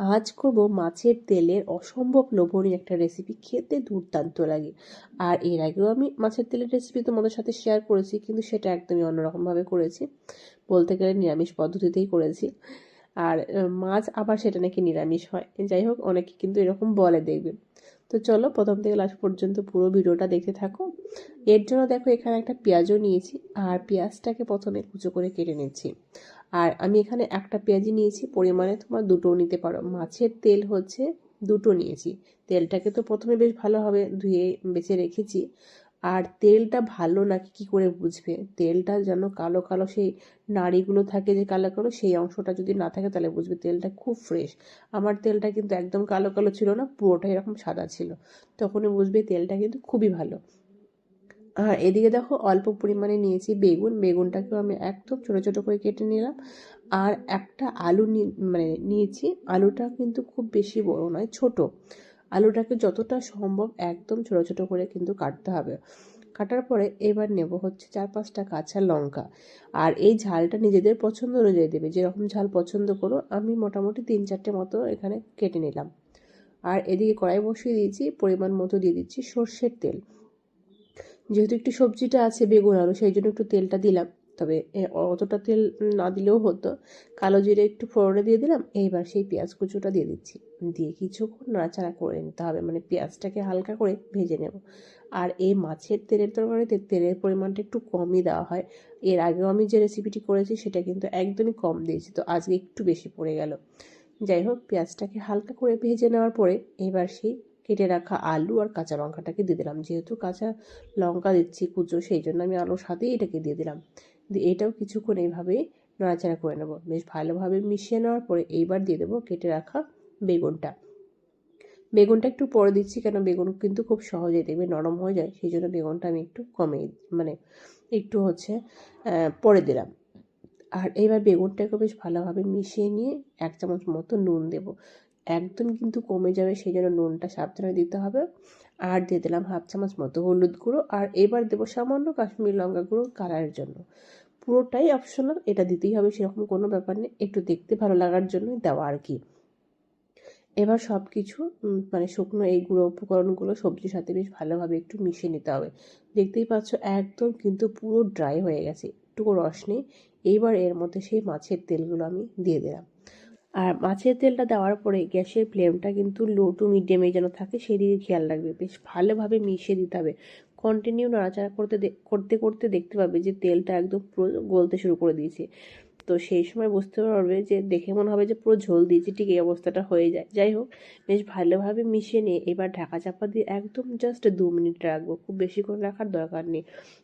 আজ করব মাছের তেলের অসম্ভব লোভনীয় একটা রেসিপি খেতে দুর্দান্ত লাগে। আর এর আগেও আমি মাছের তেলের রেসিপি তোমাদের সাথে শেয়ার করেছি, কিন্তু সেটা একদমই অন্যরকমভাবে করেছি। বলতে গেলে নিরামিষ পদ্ধতিতেই করেছি। আর মাছ আবার সেটা নাকি নিরামিষ হয়। যাই হোক, অনেকে কিন্তু এরকম বলে দেখবে। তো চলো প্রথম থেকে লাস্ট পর্যন্ত পুরো ভিডিওটা দেখতে থাকো। এর জন্য দেখো এখানে একটা পেঁয়াজও নিয়েছি আর পেঁয়াজটাকে প্রথমে কুচো করে কেটে নিচ্ছি। আর আমি এখানে একটা পেঁয়াজি নিয়েছি, পরিমাণে তোমার দুটোও নিতে পারো। মাছের তেল হচ্ছে দুটো নিয়েছি। তেলটাকে তো প্রথমে বেশ ভালোভাবে ধুয়ে বেছে রেখেছি। আর তেলটা ভালো নাকি কি করে বুঝবে? তেলটা যেন কালো কালো সেই নাড়িগুলো থাকে যে কালো কালো, সেই অংশটা যদি না থাকে তাহলে বুঝবে তেলটা খুব ফ্রেশ আমার তেলটা কিন্তু একদম কালো কালো ছিল না, পুরোটা এরকম সাদা ছিল। তখনই বুঝবে তেলটা কিন্তু খুবই ভালো। আর এদিকে দেখো অল্প পরিমাণে নিয়েছি বেগুন। বেগুনটাকেও আমি একদম ছোটো ছোটো করে কেটে নিলাম। আর একটা আলু মানে নিয়েছি। আলুটা কিন্তু খুব বেশি বড় নয়, ছোট। আলুটাকে যতটা সম্ভব একদম ছোটো ছোটো করে কিন্তু কাটতে হবে। কাটার পরে এবার নেব হচ্ছে চার পাঁচটা কাঁচা লঙ্কা। আর এই ঝালটা নিজেদের পছন্দ অনুযায়ী দেবে। যেরকম ঝাল পছন্দ করো, আমি মোটামুটি তিন চারটে মতো এখানে কেটে নিলাম। আর এদিকে কড়াই বসিয়ে দিয়েছি, পরিমাণ মতো দিয়ে দিচ্ছি সর্ষের তেল। যেহেতু একটু সবজিটা আছে, বেগুন, আলু, সেই জন্য একটু তেলটা দিলাম। তবে অতটা তেল না দিলেও হতো। কালো জিরে একটু ফোড়নে দিয়ে দিলাম, এইবার সেই পেঁয়াজ কুচোটা দিয়ে দিচ্ছি। দিয়ে কিছুক্ষণ নাড়াচাড়া করে নিতে হবে মানে পেঁয়াজটাকে হালকা করে ভেজে নেব। আর এই মাছের তেলের তরকারিতে তেলের পরিমাণটা একটু কমই দেওয়া হয়। এর আগেও আমি যে রেসিপিটি করেছি, সেটা কিন্তু একদমই কম দিয়েছি, তো আজকে একটু বেশি পড়ে গেল। যাই হোক, পেঁয়াজটাকে হালকা করে ভেজে নেওয়ার পরে এবার সেই কেটে রাখা আলু আর কাঁচা লঙ্কাটাকে দিয়ে দিলাম। যেহেতু কাঁচা লঙ্কা দিচ্ছি কুচো, সেই জন্য আমি আলুর সাথেই এটাকে দিয়ে দিলাম। দিয়ে এটাও কিছুক্ষণ এইভাবে নাড়াচাড়া করে নেব। বেশ ভালোভাবে মিশিয়ে নেওয়ার পরে এইবার দিয়ে দেবো কেটে রাখা বেগুনটা। বেগুনটা একটু পরে দিচ্ছি কেন বেগুন কিন্তু খুব সহজেই দেখবে নরম হয়ে যায়, সেই জন্য বেগুনটা আমি একটু কমে মানে একটু হচ্ছে পরে দিলাম। আর এইবার বেগুনটাকে বেশ ভালোভাবে মিশিয়ে নিয়ে এক চামচ মতো নুন দেব। একদম কিন্তু কমে যাবে, সেই জন্য নুনটা সাবধানে দিতে হবে। আর দিয়ে দিলাম হাফ চামচ মতো হলুদ গুঁড়ো, আর এবার দেবো সামান্য কাশ্মীর লঙ্কা গুঁড়ো কালারের জন্য। পুরোটাই অপশনাল এটা দিতেই হবে, সেরকম কোনো ব্যাপার নেই, একটু দেখতে ভালো লাগার জন্যই দেওয়া আর কি। এবার সব কিছু মানে শুকনো এই গুঁড়ো উপকরণগুলো সবজির সাথে বেশ ভালোভাবে একটু মিশিয়ে নিতে হবে। দেখতেই পাচ্ছ একদম কিন্তু পুরো ড্রাই হয়ে গেছে, একটুকু রস নেই। এইবার এর মধ্যে সেই মাছের তেলগুলো আমি দিয়ে দিলাম। আর মাছের তেলটা দেওয়ার পরে গ্যাসের ফ্লেমটা কিন্তু লো টু মিডিয়ামে যেন থাকে সেই দিকে খেয়াল রাখবে। বেশ ভালোভাবে মিশিয়ে দিতে হবে। কন্টিনিউ নাড়াচাড়া করতে করতে করতে দেখতে পাবে যে তেলটা একদম পুরো গলতে শুরু করে দিয়েছে। তো সেই সময় বুঝতে পারবে যে দেখে মনে হবে যে পুরো ঝোল দিয়েছে, ঠিক এই অবস্থাটা হয়ে যায়। যাই হোক, বেশ ভালোভাবে মিশিয়ে নিয়ে এবার ঢাকা চাপা দিয়ে একদম জাস্ট দু মিনিট রাখব। খুব বেশি করে রাখার দরকার নেই।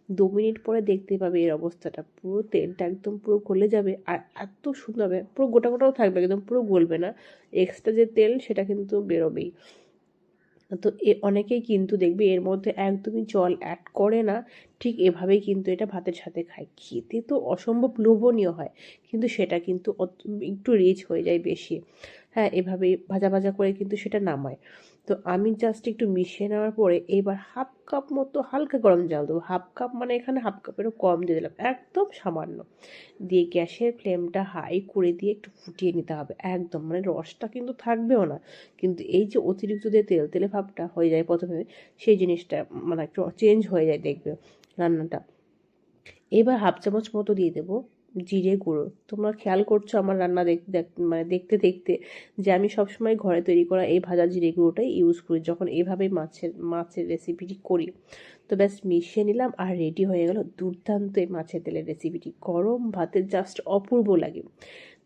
দু মিনিট পরে দেখতে পাবে এর অবস্থাটা। পুরো তেলটা একদম পুরো গলে যাবে আর এত সুন্দর হবে। পুরো গোটা গোটাও থাকবে, একদম পুরো গলবে না। এক্সট্রা যে তেল, সেটা কিন্তু বেরোবেই। তো এ অনেকেই কিন্তু দেখবে এর মধ্যে একদমই জল অ্যাড করে না। ঠিক এভাবেই কিন্তু এটা ভাতের সাথে খায়। খেতে তো অসম্ভব লোভনীয় হয়, কিন্তু সেটা কিন্তু একটু রিচ হয়ে যায় বেশি। হ্যাঁ এভাবেই ভাজা ভাজা করে কিন্তু সেটা নামায়। তো আমি জাস্ট একটু মিশিয়ে নেওয়ার পরে এবার হাফ কাপ মতো হালকা গরম জল দেবো। হাফ কাপ মানে এখানে হাফ কাপেরও কম দিয়ে দিলাম, একদম সামান্য। দিয়ে গ্যাসের ফ্লেমটা হাই করে দিয়ে একটু ফুটিয়ে নিতে হবে, একদম। মানে রসটা কিন্তু থাকবেও না। কিন্তু এই যে অতিরিক্ত যে তেল, তেলে ভাবটা হয়ে যায় প্রথমে, সেই জিনিসটা মানে একটু চেঞ্জ হয়ে যায় দেখবে রান্নাটা। এবার হাফ চামচ মতো দিয়ে দেবো জিরে গুঁড়ো। তোমরা খেয়াল করছ আমার রান্না দেখতে মানে দেখতে দেখতে যে আমি সবসময় ঘরে তৈরি করা এই ভাজা জিরে গুঁড়োটাই ইউজ করি, যখন এভাবে মাছের মাছের রেসিপিটি করি। তো ব্যাস মিশিয়ে নিলাম আর রেডি হয়ে গেল দুর্দান্ত এই মাছের তেলের রেসিপিটি গরম ভাতের জাস্ট অপূর্ব লাগে।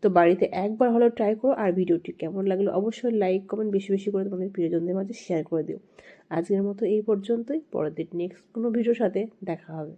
তো বাড়িতে একবার হলেও ট্রাই করো আর ভিডিওটি কেমন লাগল অবশ্যই লাইক কমেন্ট বেশি বেশি করে তোমাদের প্রিয়জনদের মাঝে শেয়ার করে দিও। আজকের মতো এই পর্যন্তই, পরের দিন নেক্সট কোনো ভিডিওর সাথে দেখা হবে।